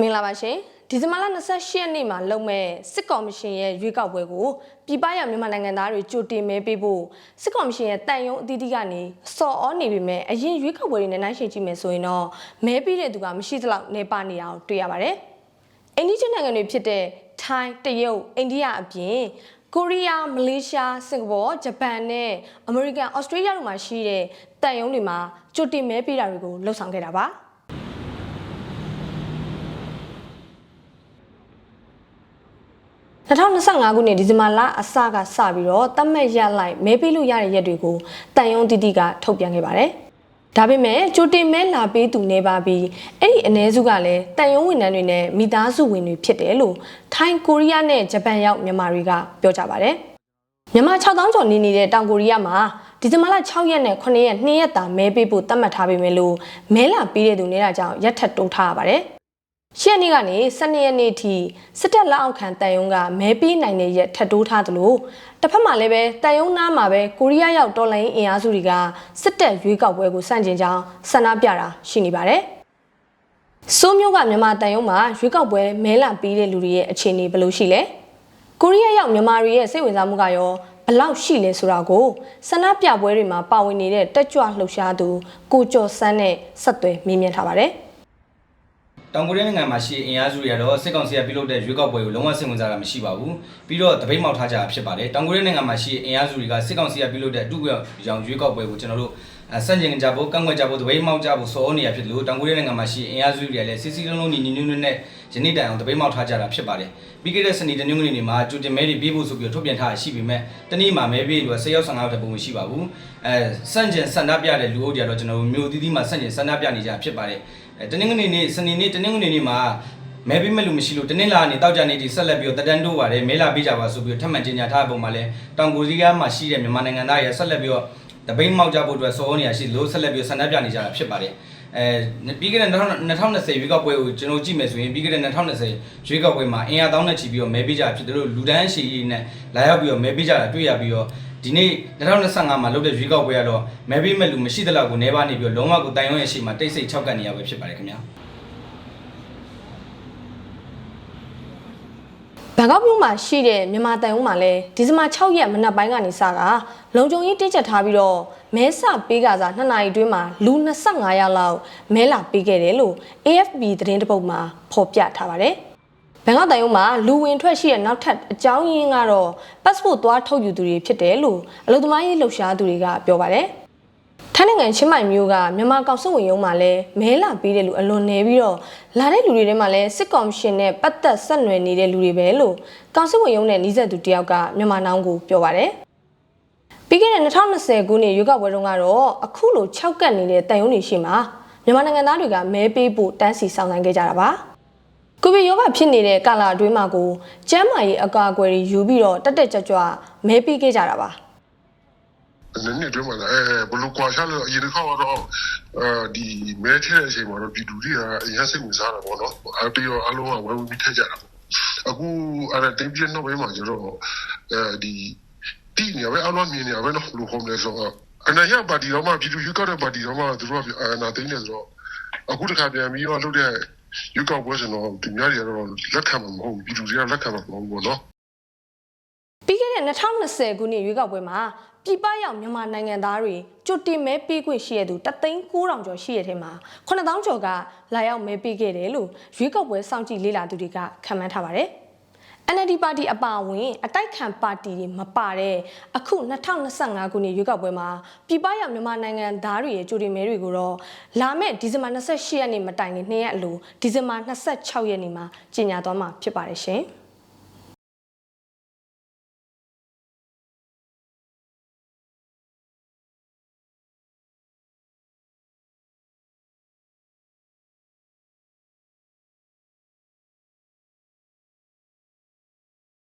မင်္ဂလာပါရှင်ဒီဇင်ဘာလ28ရက်နေ့မှာလုပ်မဲ့စစ်ကော်မရှင်ရဲ့ရွေးကောက်ပွဲကိုပြည်ပရောက်မြန်မာနိုင်ငံသားတွေကြိုတင်မဲပေးဖို့စစ်ကော်မရှင်ရဲ့တန်ယုံအသီးသီးကနေစော်ဩနေပြီမဲ့အရင်ရွေးကောက်ပွဲတွေနဲ့နှိုင်းယှဉ်ကြည့်မယ်ဆိုရင်တော့မဲပေးတဲ့သူကမရှိသလောက်နေပါနေအောင်တွေ့ရပါတယ်အိန္ဒိယနိုင်ငံတွေဖြစ်တဲ့ထိုင်းတရုတ်အိန္ဒိယအပြင်ကိုရီးယားမလေးရှားစင်ကာပူဂျပန်နဲ့အမေရိကန်ဩစတြေးလျတို့မှာရှိတဲ့တန်ယုံတွေမှာကြိုတင်မဲပေးတာတွေကိုလှုပ်ဆောင်ခဲ့တာပါ 2025ခုနှစ်ဒီဇင်ဘာလအစကစပြီးတော့တတ်မှတ်ရလိုက်မဲပေးလို့ရတဲ့ရက်တွေကိုတန်ယုံတီတီကထုတ်ပြန်ခဲ့ပါတယ်။ဒါပေမဲ့ကြိုတင်မဲလာပေးသူနေပါပြီးအဲ့ဒီအ ਨੇ စုကလည်းတန်ယုံဝန်ထမ်းတွေနဲ့မိသားစုဝင်တွေဖြစ်တယ်လို့ထိုင်းကိုရီးယားနဲ့ဂျပန်ရောက်မြန်မာတွေကပြောကြပါတယ်။မြန်မာ6000ကျော်နေနေတဲ့တောင်ကိုရီးယားမှာဒီဇင်ဘာလ6ရက်နဲ့9ရက်2ရက်တာမဲပေးဖို့သတ်မှတ်ထားပေမဲ့လို့မဲလာပေးတဲ့သူနေတာကြောင့်ရက်ထက်တိုးထားရပါတယ်။ ရှစ်ရက်နေ့ကနေ12ရက်နေ့ထိစစ်တပ်လက်အောက်ခံတန်ယုံကမဲပေးနိုင်တဲ့ရက်ထပ်တိုးထားသလိုတစ်ဖက်မှာလည်းပဲတန်ယုံနားမှာပဲကိုရီးယားရောက်တော်လိုင်းအင်အားစုတွေကစစ်တပ်ရွေးကောက်ပွဲကိုစန့်ကျင်ကြောင်းဆန္ဒပြတာရှိနေပါတယ်။စိုးမျိုးကမြန်မာတန်ယုံမှာရွေးကောက်ပွဲမဲလာပေးတဲ့လူတွေရဲ့အခြေအနေဘယ်လိုရှိလဲ။ကိုရီးယားရောက်မြန်မာတွေရဲ့စိတ်ဝင်စားမှုကရောဘလောက်ရှိလဲဆိုတာကိုဆန္ဒပြပွဲတွေမှာပါဝင်နေတဲ့တက်ကြွလှုပ်ရှားသူကိုကျော်စန်းနဲ့ဆက်သွယ်မေးမြန်းထားပါတယ်။ တောင်ကိုရီးယားနိုင်ငံမှာရှိအင်အားစုတွေကတော့စစ်ကောင်စီကပြုလုပ်တဲ့ရွေးကောက်ပွဲကိုလုံးဝစိတ်ဝင်စားတာမရှိပါဘူးပြီးတော့တပိတ်မောက်ထားကြတာဖြစ်ပါတယ်တောင်ကိုရီးယားနိုင်ငံမှာရှိအင်အားစုတွေကစစ်ကောင်စီကပြုလုပ်တဲ့အတူရောင်ရွေးကောက်ပွဲကိုကျွန်တော်တို့ဆန့်ကျင်ကြဖို့ကန့်ကွက်ကြဖို့တပိတ်မောက်ကြဖို့စောနေရဖြစ်လို့တောင်ကိုရီးယားနိုင်ငံမှာရှိအင်အားစုတွေကလည်းစစ်စစ်လုံးလုံးညီညီညွတ်ညွတ်နဲ့ယနေ့တိုင်အောင်တပိတ်မောက်ထားကြတာဖြစ်ပါတယ်ပြီးခဲ့တဲ့စနေတနင်္ဂနွေနေ့မှာကြိုတင်မဲတွေပေးဖို့ဆိုပြီးထုတ်ပြန်ထားရှိပေမဲ့တနေ့မှာမဲပေးလို့10ရောက်15ရောက်တဲ့ပုံမရှိပါဘူးအဲဆန့်ကျင်ဆန္ဒပြတဲ့လူအုပ်တွေကတော့ကျွန်တော်တို့မျိုးသီးသီးမှာဆန့်ကျင်ဆန္ဒပြနေကြဖြစ်ပါတယ် အဲတနင်္ဂနွေနေ့စနေနေ့တနင်္ဂနွေနေ့မှာမဲပေးမဲ့လူမရှိလို့တနင်္လာနေ့တောက်ကြနေ့ဒီဆက်လက်ပြီးတော့တက်တန်းတိုးပါတယ်မဲလာပေးကြပါဆိုပြီးတော့ထပ်မံကြေညာထားတဲ့ပုံမှာလဲတောင်ကိုရီးယားမှာရှိတဲ့မြန်မာနိုင်ငံသားတွေဆက်လက်ပြီးတော့တပိန်းမောက်ကြဖို့အတွက်စောနေရရှိလို့ဆက်လက်ပြီးတော့ဆန္ဒပြနေကြတာဖြစ်ပါတယ်အဲပြီးခဲ့တဲ့2020ရွေးကောက်ပွဲကိုကျွန်တော်ကြည့်မယ်ဆိုရင်ပြီးခဲ့တဲ့2020ရွေးကောက်ပွဲမှာအင်အားတောင်းနဲ့ချီပြီးတော့မဲပေးကြဖြစ်တယ်လို့လူဒန်းရှိနဲ့လာရောက်ပြီးတော့မဲပေးကြတာတွေ့ရပြီးတော့ ဒီနေ့2025မှာလုပ်တဲ့ရွေးကောက်ပွဲကတော့မဲပေးမဲ့လူမရှိသလောက်ကိုနေပါနေပြီးတော့လုံးဝကိုတိုင်ရုံးရဲ့ရှေ့မှာတိတ်ဆိတ်၆ကတ်နေရပဲဖြစ်ပါတယ်ခင်ဗျာဘန်ကောက်မြို့မှာရှိတဲ့မြန်မာတန်ရုံးမှာလည်းဒီဇင်ဘာ6ရက်မနက်ပိုင်းကနေစကလုံခြုံရေးတင်းကျပ်ထားပြီးတော့မဲဆပေးကစား2နာရီအတွင်းမှာလူ25ယောက်လောက်မဲလာပေးခဲ့တယ်လို့ AFP သတင်းတပုတ်မှာဖော်ပြထားပါတယ်။ ဘန်ကောက်တန်ရုံးမှာလူဝင်ထွက်ရှိတဲ့နောက်ထပ်အကြောင်းရင်းကတော့ passport သွားထုတ်ယူသူတွေဖြစ်တယ်လို့အလုပ်သမားရေးလှုပ်ရှားသူတွေကပြောပါတယ်။ထိုင်းနိုင်ငံချင်းမိုင်မျိုးကမြန်မာကောင်စစ်ဝင်ရုံးမှာလည်းမဲလာပေးတဲ့လူအလွန်နေပြီးတော့လာတဲ့လူတွေထဲမှာလည်းစစ်ကော်မရှင်နဲ့ပတ်သက်ဆက်နွယ်နေတဲ့လူတွေပဲလို့ကောင်စစ်ဝင်ရုံးနဲ့နှီးစပ်သူတယောက်ကမြန်မာနောင်ကိုပြောပါတယ်။ပြီးခဲ့တဲ့2020ခုနှစ်ရွေးကောက်ပွဲတုန်းကတော့အခုလို၆ကတ်နေတဲ့တန်ရုံးတွေရှိမှာမြန်မာနိုင်ငံသားတွေကမဲပေးဖို့တန်းစီဆောင်ဆိုင်ခဲ့ကြတာပါ။ ကိုဗစ်ရောဂါဖြစ်နေတဲ့ကာလအတွင်းမှာကိုကျန်းမာရေးအကာအကွယ်တွေယူပြီးတော့တက်တက်ကြွကြွမဲပေးခဲ့ကြတာပါ။နည်းနည်းတွင်းမှာအဲဘလို့ကွာရှာလို့အရင်တစ်ခါတော့အဲဒီမဲချတဲ့အချိန်မှာတော့ပြည်သူတွေကအရင်စိတ်ဝင်စားတာပေါ့နော်အပြီးတော့အလုံးကဝယ်ဝင်ပြီးထက်ကြတာအခုအဲ့ဒါတင်ပြနောက်ပိုင်းမှာကျတော့အဲဒီတီနေပဲအလုံးမြင်နေပဲနော်လူခုံးလဲဆိုတော့အနာရပါတီတော့မှပြည်သူယူကတဲ့ပါတီတော့မှသူတို့ကအနာသိနေဆိုတော့အခုတခါပြန်ပြီးတော့လုပ်တဲ့ ယူကောက်ပွဲဆိုတော့ဒီများတွေကတော့လက်ခံမှာမဟုတ်ဘူးပြည်သူတွေကလက်ခံမှာမဟုတ်ဘူးပေါ့နော်ပြီးခဲ့တဲ့2020ခုနှစ်ရွေးကောက်ပွဲမှာပြည်ပရောက်မြန်မာနိုင်ငံသားတွေကြွတင်မဲပေးခွင့်ရှိရသူ3,900ကျော်ရှိရတဲ့မှာ9,000ကျော်ကလာရောက်မဲပေးခဲ့တယ်လို့ရွေးကောက်ပွဲစောင့်ကြည့်လေ့လာသူတွေကခန့်မှန်းထားပါတယ်။ NLD ပါတီအပါအဝင်အတိုက်ခံပါတီတွေမပါတဲ့အခု2025ခုနှစ်ရွေးကောက်ပွဲမှာပြည်ပရောက်မြန်မာနိုင်ငံသားတွေရဲ့ကြိုတင်မဲတွေကိုတော့လာမယ့်ဒီဇင်ဘာ28ရက်နေ့မတိုင်ခင်2ရက်အလိုဒီဇင်ဘာ26ရက်နေ့မှာကြီးညာသွားမှာဖြစ်ပါတယ်ရှင်။